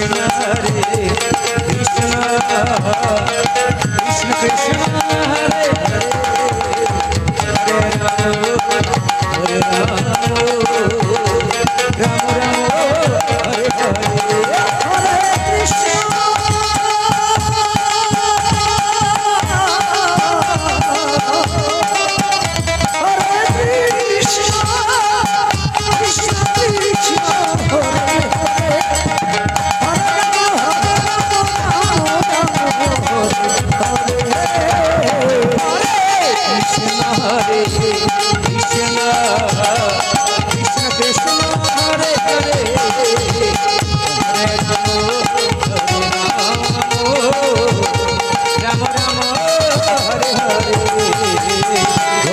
Thank you.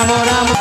i'm on